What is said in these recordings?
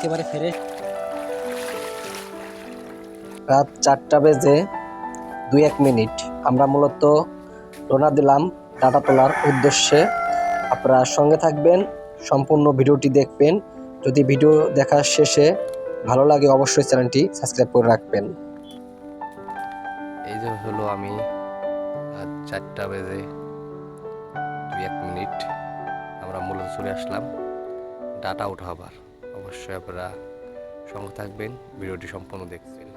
একেবারে ফ্রেশ রাত চারটা বেজে দুই এক মিনিট। আমরা মূলত রওনা দিলাম ডাটা তোলার উদ্দেশ্যে। আপনারা সঙ্গে থাকবেন সম্পূর্ণ ভিডিওটি দেখবেন। যদি ভিডিও দেখার শেষে ভালো লাগে অবশ্যই চ্যানেলটি সাবস্ক্রাইব করে রাখবেন। এই যে হলো আমি আজ চারটা বেজে দুই এক মিনিট। আমরা মূলত চলে আসলাম ডাটা উঠাবার। অবশ্যই আপনারা সঙ্গে থাকবেন ভিডিওটি সম্পূর্ণ দেখবেন।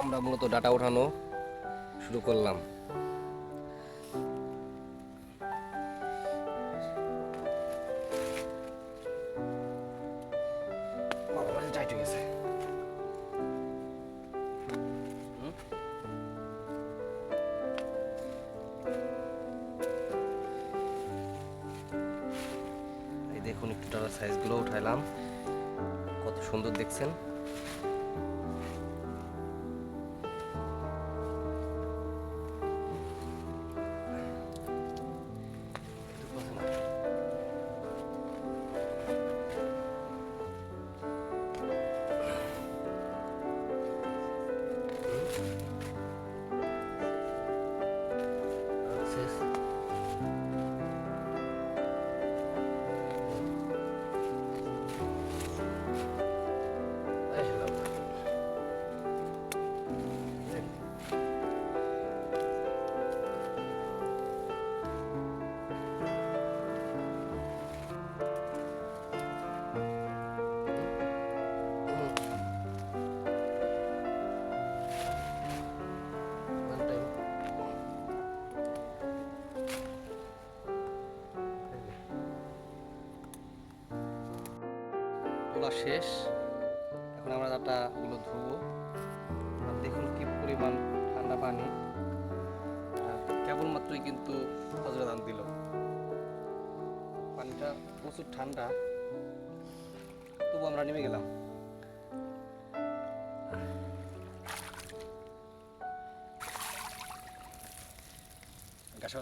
আমরা মূলত ডাটা ওঠানো শুরু করলাম। দেখুন একটু ডাটার সাইজগুলো উঠাইলাম। কত সুন্দর দেখছেন। তোলা শেষ। এখন আমরা ডাটাগুলো ধুবো। দেখুন কি পরিমাণ ঠান্ডা পানি। কেবলমাত্রই কিন্তু হজরা দান দিল। পানিটা প্রচুর ঠান্ডা। তবু আমরা নেমে গেলাম। গাছ